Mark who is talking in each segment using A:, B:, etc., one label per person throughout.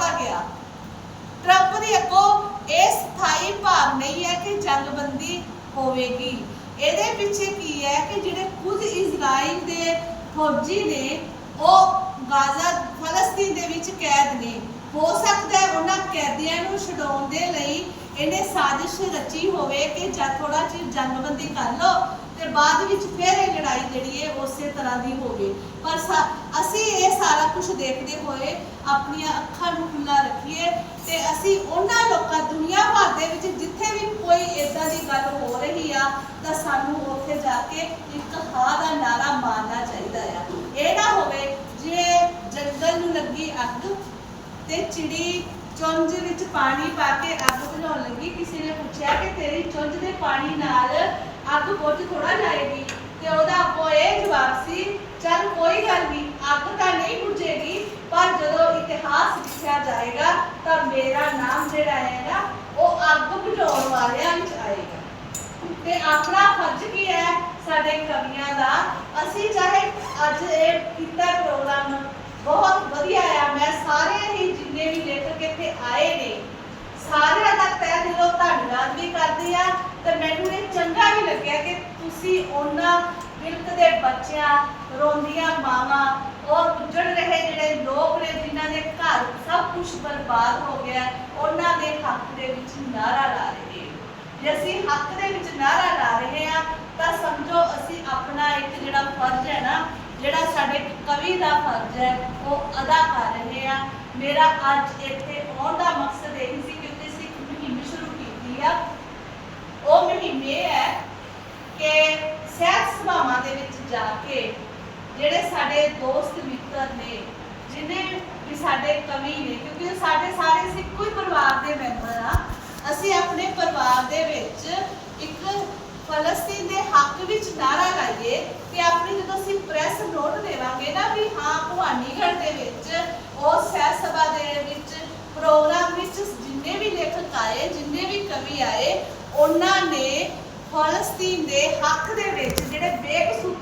A: ਤਾਂ ਗਿਆ। ਟਰੰਪ ਦੀ ਅੱਗੋਂ ਇਹ ਸਥਾਈ ਭਾਵ ਨਹੀਂ ਹੈ ਕਿ ਜੰਗਬੰਦੀ ਹੋਵੇਗੀ। ਇਹਦੇ ਪਿੱਛੇ ਕੀ ਹੈ ਕਿ ਜਿਹੜੇ ਖੁਦ ਇਜ਼ਰਾਈਲ ਦੇ ਫੌਜੀ ਨੇ, ਉਹ ਗਾਜ਼ਾ, ਫਲਸਤੀਨ ਦੇ ਵਿੱਚ ਕੈਦ ਨੇ। ਹੋ ਸਕਦਾ ਹੈ ਉਹਨਾਂ ਕੈਦੀਆਂ ਨੂੰ ਛਡਾਉਣ ਦੇ ਲਈ ਇਹਨੇ ਸਾਜ਼ਿਸ਼ ਰਚੀ ਹੋਵੇ ਕਿ ਜਾਂ ਥੋੜਾ ਚਿਰ ਜੰਗਬੰਦੀ ਕਰ ਲਓ ਤੇ ਬਾਅਦ ਵਿੱਚ ਫਿਰ ਇਹ ਲੜਾਈ ਜਿਹੜੀ ਹੈ ਉਸੇ ਤਰ੍ਹਾਂ ਦੀ ਹੋਵੇ। ਪਰ ਕੁਝ ਦੇਖਦੇ ਹੋਏ ਆਪਣੀਆਂ ਅੱਖਾਂ ਨੂੰ ਖੁੱਲਾ ਰੱਖੀਏ ਤੇ ਅਸੀਂ ਉਹਨਾਂ ਲੋਕਾਂ, ਦੁਨੀਆ ਭਰ ਦੇ ਵਿੱਚ ਜਿੱਥੇ ਵੀ ਕੋਈ ਇਦਾਂ ਦੀ ਗੱਲ ਹੋ ਰਹੀ ਆ, ਤਾਂ ਸਾਨੂੰ ਉੱਥੇ ਜਾ ਕੇ ਇੱਕ ਹਾਂ ਦਾ ਨਾਰਾ ਮਾਰਨਾ ਚਾਹੀਦਾ ਆ। ਇਹ ਨਾ ਹੋਵੇ ਜੇ ਜੰਗਲ ਨੂੰ ਲੱਗੀ ਅੱਗ ਤੇ ਚਿੜੀ ਚੁੰਝ ਵਿੱਚ ਪਾਣੀ ਪਾ ਕੇ ਅੱਗ ਬੁਝਾਉਣ ਲੱਗੀ। ਕਿਸੇ ਨੇ ਪੁੱਛਿਆ ਕਿ ਤੇਰੀ ਚੁੰਝ ਦੇ ਪਾਣੀ ਨਾਲ ਅੱਗ ਬੁਝ ਥੋੜਾ ਜਾਏਗੀ? ਤੇ ਉਹਦਾ ਆਪੋ ਇਹ ਜਵਾਬ ਸੀ, ਚੱਲ ਕੋਈ ਗੱਲ ਨਹੀਂ ਅੱਗ ਤਾਂ ਨਹੀਂ ਬੁਝੇਗੀ ਪਰ ਜਦੋਂ ਇਤਿਹਾਸ ਜਾਏਗਾ ਤਾਂ ਮੇਰਾ ਨਾਮ ਜਿਹੜਾ ਹੈ ਨਾ ਉਹ ਅੱਗ ਬੁਝਾਉਣ ਵਾਲਿਆਂ ਵਿੱਚ ਆਏਗਾ। ਤੇ ਆਪਣਾ ਫਰਜ਼ ਕੀ ਹੈ ਸਾਡੇ ਕਵੀਆਂ ਦਾ? ਅਸੀਂ ਚਾਹੇ ਅੱਜ ਇਹ ਕੀਤਾ ਪ੍ਰੋਗਰਾਮ ਬਹੁਤ ਵਧੀਆ ਆ, ਮੈਂ ਸਾਰੇ ਹੀ ਜਿੰਨੇ ਵੀ ਲੇਖਕ ਇੱਥੇ ਆਏ ਨੇ, ਸਾਰਿਆਂ ਦਾ ਤਹਿ ਦਿਲੋਂ ਧੰਨਵਾਦ ਵੀ ਕਰਦੀ ਆ ਤੇ ਮੈਨੂੰ ਇਹ ਚੰਗਾ ਵੀ ਲੱਗਿਆ ਕਿ ਤੁਸੀਂ ਉਹਨਾਂ ਬਿਲਕ ਦੇ ਬੱਚਿਆਂ, ਰੋਂਦੀਆਂ ਮਾਵਾਂ, ਔਰ ਉੱਜੜ ਰਹੇ ਜਿਹੜੇ ਲੋਕ ਨੇ, ਜਿਨ੍ਹਾਂ ਦੇ ਘਰ ਸਭ ਕੁਝ ਬਰਬਾਦ ਹੋ ਗਿਆ ਉਹਨਾਂ ਦੇ ਹੱਕ ਦੇ ਵਿੱਚ ਨਾਰਾ ਲਾ ਰਹੇ ਨੇ ਜੇ ਅਸੀਂ ਹੱਕ ਦੇ ਵਿੱਚ ਨਾਰਾ ਲਾ ਰਹੇ ਆ ਤਾਂ ਸਮਝੋ ਅਸੀਂ ਆਪਣਾ ਇੱਕ ਜਿਹੜਾ ਫਰਜ਼ ਹੈ ਨਾ, ਜਿਹੜਾ ਸਾਡੇ ਕਵੀ ਦਾ ਫਰਜ਼ ਹੈ, ਉਹ ਅਦਾ ਕਰ ਰਹੇ ਆ ਮੇਰਾ ਅੱਜ ਇੱਥੇ ਆਉਣ ਦਾ ਮਕਸਦ ਇਹ ਸੀ ਕਿ ਅਸੀਂ ਇੱਕ ਮੁਹਿੰਮ ਸ਼ੁਰੂ ਕੀਤੀ ਆ। ਉਹ ਮੁਹਿੰਮ ਇਹ ਹੈ ਕਿ ਸਿਹਤ ਸਭਾਵਾਂ ਜਾ ਕੇ ਜਿਹੜੇ ਸਾਡੇ ਦੋਸਤ ਮਿੱਤਰ ਨੇ, ਜਿਨੇ ਵੀ ਸਾਡੇ ਕਵੀ ਨੇ, ਕਿਉਂਕਿ ਸਾਡੇ ਸਾਰੇ ਅਸੀਂ ਇੱਕੋ ਪਰਿਵਾਰ ਦੇ ਮੈਂਬਰ ਆ, ਅਸੀਂ ਆਪਣੇ ਪਰਿਵਾਰ ਦੇ ਵਿੱਚ ਇੱਕ ਫਲਸਤੀਨ ਦੇ ਹੱਕ ਵਿੱਚ ਨਾਰਾ ਲਾਈਏ ਤੇ ਆਪਣੀ ਜਦੋਂ ਅਸੀਂ ਪ੍ਰੈਸ ਨੋਟ ਦੇਵਾਂਗੇ ਨਾ ਵੀ ਹਾਂ, ਭਵਾਨੀਗੜ੍ਹ ਦੇ ਵਿੱਚ, ਉਹ ਸਹਿ ਸਭਾ ਦੇ ਵਿੱਚ, ਪ੍ਰੋਗਰਾਮ ਵਿੱਚ ਜਿੰਨੇ ਵੀ ਲੇਖਕ ਆਏ, ਜਿੰਨੇ ਵੀ ਕਵੀ ਆਏ, ਉਹਨਾਂ ਨੇ ਫਲਸਤੀਨ ਦੇ ਹੱਕ ਦੇ ਵਿੱਚ ਜਿਹੜੇ ਬੇਕਸੂਰ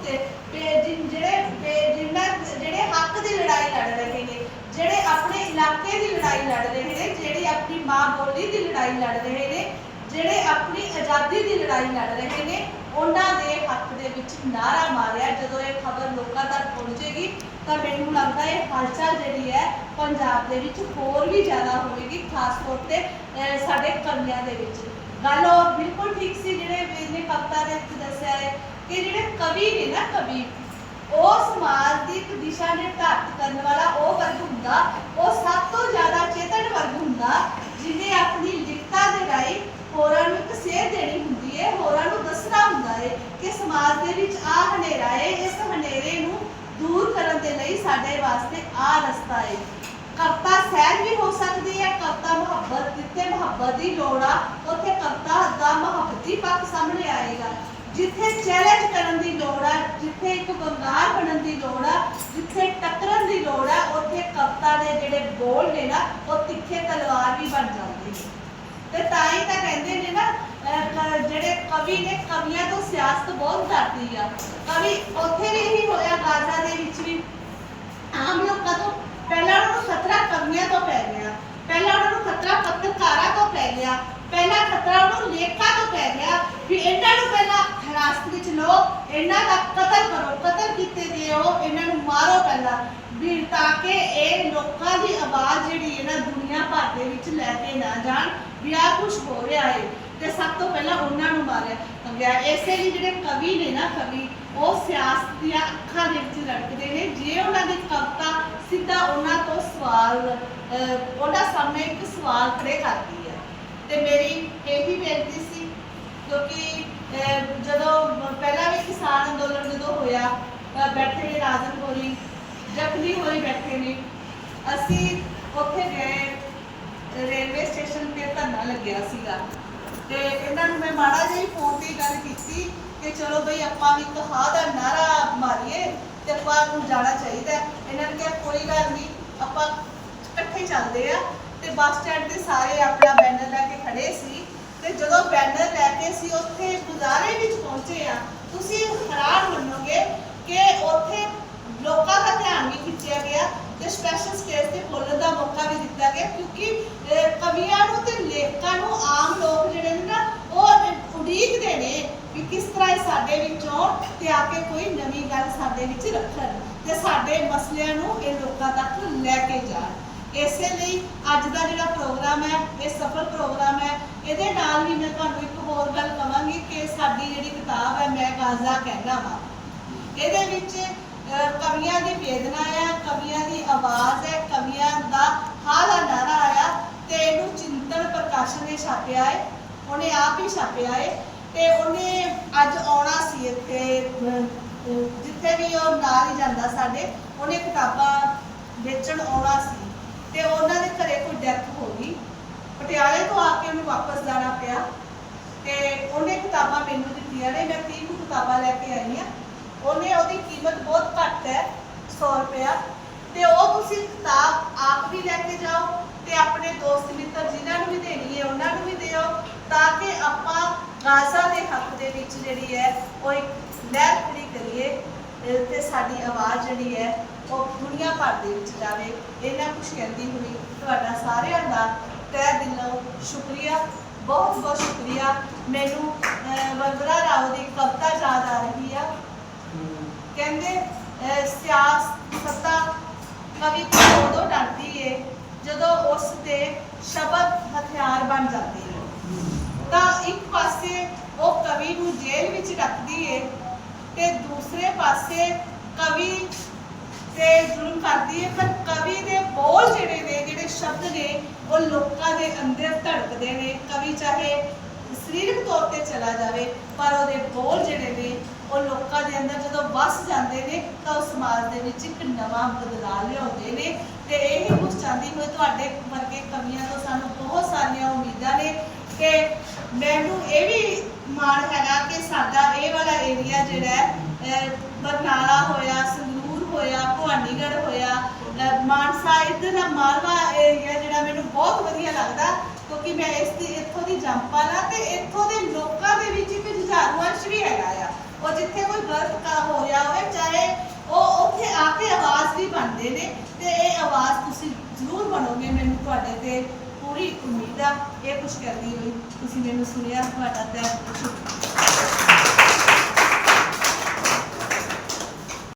A: ਬੇ- ਜਿਨ- ਜਿਹੜੇ ਬੇ- ਜਿਨ੍ਹਾਂ ਜਿਹੜੇ ਹੱਕ ਦੀ ਲੜਾਈ ਲੜ ਰਹੇ ਨੇ ਜਿਹੜੇ ਆਪਣੇ ਇਲਾਕੇ ਦੀ ਲੜਾਈ ਲੜ ਰਹੇ ਨੇ ਜਿਹੜੇ ਆਪਣੀ ਮਾਂ ਬੋਲੀ ਦੀ ਲੜਾਈ ਲੜ ਰਹੇ ਨੇ, ਜਿਹੜੇ ਆਪਣੀ ਆਜ਼ਾਦੀ ਦੀ ਲੜਾਈ ਲੜ ਰਹੇ ਨੇ, ਉਹਨਾਂ ਦੇ ਹੱਕ ਦੇ ਵਿੱਚ ਨਾਰਾ ਮਾਰਿਆ। ਜਦੋਂ ਇਹ ਖਬਰ ਲੋਕਾਂ ਤੱਕ ਪਹੁੰਚੇਗੀ, ਤਾਂ ਮੈਨੂੰ ਲੱਗਦਾ ਇਹ ਹਲਚਲ ਜਿਹੜੀ ਹੈ, ਪੰਜਾਬ ਦੇ ਵਿੱਚ ਹੋਰ ਵੀ ਜ਼ਿਆਦਾ ਹੋਵੇਗੀ, ਖਾਸ ਤੌਰ ਤੇ ਸਾਡੇ ਕਵੀਆਂ ਦੇ ਵਿੱਚ। ਗੱਲ ਉਹ ਬਿਲਕੁਲ ਠੀਕ ਸੀ, ਜਿਹੜੇ ਵੀਰ ਨੇ ਕਵਿਤਾ ਦੇ ਵਿੱਚ ਦੱਸਿਆ ਹੈ ਕਿ ਜਿਹੜੇ ਕਵੀ ਨੇ ਨਾ, ਕਵੀ ਉਹ ਸਮਾਜ ਦੀ ਇੱਕ ਦਿਸ਼ਾ ਨਿਰਧਾਰਿਤ ਕਰਨ ਵਾਲਾ ਉਹ ਵਰਗ ਹੁੰਦਾ, ਉਹ ਸਭ ਤੋਂ ਜ਼ਿਆਦਾ ਚੇਤਨ ਵਰਗ ਹੁੰਦਾ, ਜਿਹਨੇ ਆਪਣੀ ਲਿਖਤਾਂ ਦੇ ਰਾਹੀਂ ਹੋਰਾਂ ਨੂੰ ਇੱਕ ਸੇਧ ਦੇਣੀ ਹੁੰਦੀ ਹੈ, ਹੋਰਾਂ ਨੂੰ ਦੱਸਣਾ ਹੁੰਦਾ ਹੈ ਕਿ ਸਮਾਜ ਦੇ ਵਿੱਚ ਆ ਹਨੇਰਾ ਹੈ, ਇਸ ਹਨੇਰੇ ਨੂੰ ਦੂਰ ਕਰਨ ਦੇ ਲਈ ਸਾਡੇ ਵਾਸਤੇ ਆ ਰਸਤਾ ਹੈ। ਕਵਤਾ ਸਹਿਜ ਵੀ ਹੋ ਸਕਦੀ ਹੈ ਕਵਤਾ ਮੁਹੱਬਤ, ਜਿੱਥੇ ਮੁਹੱਬਤ ਦੀ ਲੋੜ ਆ, ਉੱਥੇ ਕਵਤਾ ਦਾ ਮੁਹੱਬਤੀ ਪੱਖ ਸਾਹਮਣੇ ਜਿੱਥੇ ਚੈਲੰਜ ਕਰਨ ਦੀ ਲੋੜ ਆ, ਜਿੱਥੇ ਇੱਕ ਵੰਗਾਰ ਬਣਨ ਦੀ ਲੋੜ ਆ, ਜਿੱਥੇ ਟੱਕਰਨ ਦੀ ਲੋੜ ਆ, ਉੱਥੇ ਕਵਤਾ ਦੇ ਜਿਹੜੇ ਬੋਲ ਨੇ ਨਾ, ਉਹ ਤਿੱਖੇ ਤਲਵਾਰ ਵੀ ਬਣ ਜਾਂਦੇ ਨੇ। ਤੇ ਤਾਂ ਹੀ ਤਾਂ ਕਹਿੰਦੇ ਨੇ ਨਾ ਜਿਹੜੇ ਕਵੀ ਨੇ, ਕਵੀਆਂ ਤੋਂ ਸਿਆਸਤ ਬਹੁਤ ਕਰਦੀ ਆ। ਕਵੀ ਉੱਥੇ ਵੀ ਇਹੀ ਹੋਇਆ ਗਾਜ਼ਾ ਦੇ ਵਿੱਚ ਵੀ। ਆਮ ਲੋਕਾਂ ਤੋਂ ਪਹਿਲਾਂ ਉਹਨਾਂ ਨੂੰ ਖਤਰਾ ਕਵੀਆਂ ਤੋਂ ਪੈ ਗਿਆ। ਪਹਿਲਾਂ ਉਹਨਾਂ ਨੂੰ ਖਤਰਾ ਪੱਤਰਕਾਰਾਂ ਤੋਂ ਪੈ ਗਿਆ। ਪਹਿਲਾਂ ਖਤਰਾ ਉਹਨੂੰ ਨੂੰ ਲੇਖਕਾਂ ਤੋਂ ਪੈ ਗਿਆ ਵੀ ਇਹਨਾਂ ਨੂੰ ਪਹਿਲਾਂ ਹਿਰਾਸਤ ਵਿੱਚ ਲਓ ਇਹਨਾਂ ਦਾ ਕਤਲ ਕਰੋ ਕਤਲ ਕੀਤੇ ਗਏ ਇਹਨਾਂ ਨੂੰ ਮਾਰੋ ਪਹਿਲਾਂ। ਵੀ ਤਾਂ ਕਿ ਇਹ ਲੋਕਾਂ ਦੀ ਆਵਾਜ਼ ਜਿਹੜੀ ਹੈ ਨਾ ਦੁਨੀਆ ਭਰ ਦੇ ਵਿੱਚ ਲੈ ਕੇ ਨਾ ਜਾਣ ਵੀ ਆਹ ਕੁਝ ਹੋ ਰਿਹਾ ਹੈ। ਤੇ ਸਭ ਤੋਂ ਪਹਿਲਾਂ ਉਹਨਾਂ ਨੂੰ ਮਾਰਿਆ। ਗਿਆ ਇਸੇ ਲਈ ਜਿਹੜੇ ਕਵੀ ਨੇ ਨਾ ਕਵੀ ਉਹ ਸਿਆਸਤ ਦੀਆਂ ਅੱਖਾਂ ਦੇ ਵਿੱਚ ਰੜਕਦੇ ਨੇ। ਜੇ ਉਹਨਾਂ ਦੀ ਕਵਿਤਾ ਸਿੱਧਾ ਉਹਨਾਂ ਤੋਂ ਸਵਾਲ ਅਹ, ਉਹਨਾਂ ਸਾਹਮਣੇ ਇੱਕ ਸਵਾਲ ਖੜੇ ਕਰਦੀ ਹੈ। ਤੇ ਮੇਰੀ ਇਹੀ ਬੇਨਤੀ ਸੀ ਕਿਉਂਕਿ ਕਿਸਾਨ ਅੰਦੋਲਨ ਜਦੋਂ ਹੋਇਆ ਬੈਠੇ ਰਾਜਨ ਹੋਰੀ ਜਪਲੀ ਹੋਰੀ ਬੈਠੇ ਨੇ। ਅਸੀਂ ਉੱਥੇ ਗਏ, ਰੇਲਵੇ ਸਟੇਸ਼ਨ ਤੇ ਧਰਨਾ ਲੱਗਿਆ ਸੀਗਾ। ਤੇ ਇਹਨਾਂ ਨੂੰ ਮੈਂ ਮਾੜਾ ਜਿਹਾ ਫੋਨ ਤੇ ਗੱਲ ਕੀਤੀ ਕਿ ਚਲੋ ਬਈ ਆਪਾਂ ਵੀ ਇੱਕ ਦਾ ਨਾਰਾ ਮਾਰੀਏ ਤੇ ਆਪਾਂ ਨੂੰ ਜਾਣਾ ਚਾਹੀਦਾ ਇਹਨਾਂ ਨੇ ਕਿਹਾ, ਕੋਈ ਗੱਲ ਨਹੀਂ, ਆਪਾਂ ਇਕੱਠੇ ਚੱਲਦੇ ਆ ਤੇ ਬੱਸ ਸਟੈਂਡ ਤੇ ਸਾਰੇ ਆਪਣਾ ਬੈਨਰ ਲੈ ਕੇ ਖੜੇ ਸੀ। ਤੇ ਜਦੋਂ ਬੈਨਰ ਲੈ ਕੇ ਸੀ ਉੱਥੇ ਗੁਜ਼ਾਰੇ ਵਿੱਚ ਪਹੁੰਚੇ ਆ ਤੁਸੀਂ ਹੈਰਾਨ ਮੰਨੋਗੇ ਕਿ ਉੱਥੇ ਲੋਕਾਂ ਦਾ ਧਿਆਨ ਵੀ ਖਿੱਚਿਆ ਗਿਆ ਤੇ ਸਪੈਸ਼ਲ ਸਟੇਜ ਤੇ ਬੋਲਣ ਦਾ ਮੌਕਾ ਵੀ ਦਿੱਤਾ ਗਿਆ ਕਿਉਂਕਿ ਕਵੀਆਂ ਨੂੰ ਤੇ ਲੇਖਕਾਂ ਨੂੰ ਆਮ ਲੋਕ ਜਿਹੜੇ ਨੇ ਨਾ, ਉਹ ਉਡੀਕਦੇ ਨੇ ਵੀ ਕਿਸ ਤਰ੍ਹਾਂ ਇਹ ਸਾਡੇ ਆਉਣ ਤੇ ਆ ਕੇ ਕੋਈ ਨਵੀਂ ਗੱਲ ਸਾਡੇ ਵਿੱਚ ਰੱਖਣ ਤੇ ਸਾਡੇ ਮਸਲਿਆਂ ਨੂੰ ਇਹ ਲੋਕਾਂ ਤੱਕ ਲੈ ਕੇ ਜਾਣ। ਇਸੇ ਲਈ ਅੱਜ ਦਾ ਜਿਹੜਾ ਪ੍ਰੋਗਰਾਮ ਹੈ, ਇਹ ਸਫਲ ਪ੍ਰੋਗਰਾਮ ਹੈ ਇਹਦੇ ਨਾਲ ਵੀ ਮੈਂ ਤੁਹਾਨੂੰ ਇੱਕ ਹੋਰ ਗੱਲ ਕਵਾਂਗੀ ਕਿ ਸਾਡੀ ਜਿਹੜੀ ਕਿਤਾਬ ਹੈ, ਮੈਂ ਗਾਜ਼ਾ ਕਹਿਣਾ ਵਾ। ਇਹਦੇ ਵਿੱਚ ਕਵੀਆਂ ਦੀ ਵੇਦਨਾ ਆ, ਕਵੀਆਂ ਦੀ ਆਵਾਜ਼ ਹੈ, ਕਵੀਆਂ ਦਾ ਹਾਲਾ ਨਾਰਾ ਆਇਆ ਤੇ ਇਹਨੂੰ ਚਿੰਤਨ ਪ੍ਰਕਾਸ਼ਨ ਨੇ ਛਾਪਿਆ ਹੈ ਉਹਨੇ ਆਪ ਹੀ ਛਾਪਿਆ ਹੈ ਤੇ ਉਹਨੇ ਅੱਜ ਆਉਣਾ ਸੀ ਇੱਥੇ ਜਿੱਥੇ ਵੀ ਉਹ ਨਾਲ ਹੀ ਜਾਂਦਾ ਸਾਡੇ, ਉਹਨੇ ਕਿਤਾਬਾਂ ਵੇਚਣ ਆਉਣਾ ਸੀ ਤੇ ਉਹਨਾਂ ਦੇ ਘਰੇ ਪਟਿਆਲੇ ਤੋਂ ਆ ਕੇ ਉਹਨੂੰ ਵਾਪਸ ਜਾਣਾ ਪਿਆ ਤੇ ਉਹਨੇ ਕਿਤਾਬਾਂ ਮੈਨੂੰ ਦਿੱਤੀਆਂ ਨੇ, ਮੈਂ 30 ਕੁ ਕਿਤਾਬਾਂ ਲੈ ਕੇ ਆਈ ਆ ਉਹਨੇ ਉਹਦੀ ਕੀਮਤ ਬਹੁਤ ਘੱਟ ਹੈ 100 ਰੁਪਇਆ। ਤੇ ਉਹ ਤੁਸੀਂ ਕਿਤਾਬ ਆਪ ਵੀ ਲੈ ਕੇ ਜਾਓ ਤੇ ਆਪਣੇ ਦੋਸਤ ਮਿੱਤਰ ਜਿਨ੍ਹਾਂ ਨੂੰ ਵੀ ਦੇਣੀ ਹੈ, ਉਹਨਾਂ ਨੂੰ ਵੀ ਦਿਓ ਤਾਂ ਕਿ ਆਪਾਂ ਗਾਜ਼ਾ ਦੇ ਹੱਕ ਦੇ ਵਿੱਚ ਜਿਹੜੀ ਹੈ, ਉਹ ਇੱਕ ਲਹਿਰ ਖੜੀ ਕਰੀਏ ਤੇ ਸਾਡੀ ਆਵਾਜ਼ ਜਿਹੜੀ ਹੈ, ਉਹ ਦੁਨੀਆ ਭਰ ਦੇ ਵਿੱਚ ਜਾਵੇ। ਇਹਨਾਂ ਕੁਝ ਕਹਿੰਦੀ ਹੋਈ, ਤੁਹਾਡਾ ਸਾਰਿਆਂ ਦਾ ਤਹਿ ਦਿਲੋਂ ਸ਼ੁਕਰੀਆ ਬਹੁਤ ਬਹੁਤ ਸ਼ੁਕਰੀਆ। ਮੈਨੂੰ ਅਹ, ਰਾਓ ਦੀ ਕਵਿਤਾ ਯਾਦ ਆ ਰਹੀ ਆ। ਕਹਿੰਦੇ ਅਹ, ਸਿਆਸਤਾ ਕਵੀ ਤੋਂ ਉਦੋਂ ਡਰਦੀ ਏ ਜਦੋਂ ਉਸ ਤੇ ਸ਼ਬਦ ਹਥਿਆਰ ਬਣ ਜਾਂਦੇ ਨੇ। ਤਾਂ ਇੱਕ ਪਾਸੇ ਉਹ ਕਵੀ ਨੂੰ ਜੇਲ੍ਹ ਵਿੱਚ ਰੱਖਦੀ ਏ ਤੇ ਦੂਸਰੇ ਪਾਸੇ ਕਵੀ ਤੇ ਜ਼ੁਲਮ ਕਰਦੀ ਹੈ ਪਰ ਕਵੀ ਦੇ ਬੋਲ ਜਿਹੜੇ ਨੇ ਜਿਹੜੇ ਸ਼ਬਦ ਨੇ, ਉਹ ਲੋਕਾਂ ਦੇ ਅੰਦਰ ਧੜਕਦੇ ਨੇ। ਕਵੀ ਚਾਹੇ ਸਰੀਰਕ ਤੌਰ ਤੇ ਚਲਾ ਜਾਵੇ, ਪਰ ਉਹਦੇ ਬੋਲ ਜਿਹੜੇ ਨੇ, ਉਹ ਲੋਕਾਂ ਦੇ ਅੰਦਰ ਜਦੋਂ ਵਸ ਜਾਂਦੇ ਨੇ, ਤਾਂ ਉਹ ਸਮਾਜ ਦੇ ਵਿੱਚ ਇੱਕ ਨਵਾਂ ਬਦਲਾਅ ਲਿਆਉਂਦੇ ਨੇ। ਤੇ ਇਹ ਕੁਝ ਚਾਹੁੰਦੀ ਹੋਈ ਤੁਹਾਡੇ ਵਰਗੇ ਕਵੀਆਂ ਤੋਂ ਸਾਨੂੰ ਬਹੁਤ ਸਾਰੀਆਂ ਉਮੀਦਾਂ ਨੇ ਕਿ ਮੈਨੂੰ ਇਹ ਵੀ ਮਾਣ ਹੈਗਾ ਕਿ ਸਾਡਾ ਇਹ ਵਾਲਾ ਏਰੀਆ ਜਿਹੜਾ ਹੈ ਬਰਨਾਲਾ ਹੋਇਆ, ਸੰਗਰੂਰ ਹੋਇਆ, ਭਵਾਨੀਗੜ੍ਹ ਹੋਇਆ ਮਾਨਸਾ, ਇੱਧਰ ਦਾ ਮਾਲਵਾ ਬਹੁਤ ਵਧੀਆ ਲੱਗਦਾ, ਕਿਉਂਕਿ ਮੈਂ ਇਸ ਦੀ, ਇੱਥੋਂ ਦੀ ਜੰਪਲ ਆ ਤੇ ਇੱਥੋਂ ਦੇ ਲੋਕਾਂ ਦੇ ਵਿੱਚ ਇੱਕ ਜੁਝਾਰੂ ਵੀ ਹੈਗਾ ਆ। ਉਹ ਜਿੱਥੇ ਕੋਈ ਗਲਤ ਕੰਮ ਹੋ ਰਿਹਾ ਹੋਵੇ, ਚਾਹੇ ਉਹ ਉੱਥੇ ਆ ਕੇ ਆਵਾਜ਼ ਵੀ ਬਣਦੇ ਨੇ, ਤੇ ਇਹ ਆਵਾਜ਼ ਤੁਸੀਂ ਜ਼ਰੂਰ ਬਣੋਗੇ ਮੈਨੂੰ ਤੁਹਾਡੇ ਤੇ ਪੂਰੀ ਉਮੀਦ ਆ। ਇਹ ਕੁਝ ਕਰਦੀ ਹੋਈ ਤੁਸੀਂ ਮੈਨੂੰ ਸੁਣਿਆ, ਤੁਹਾਡਾ ਤੇ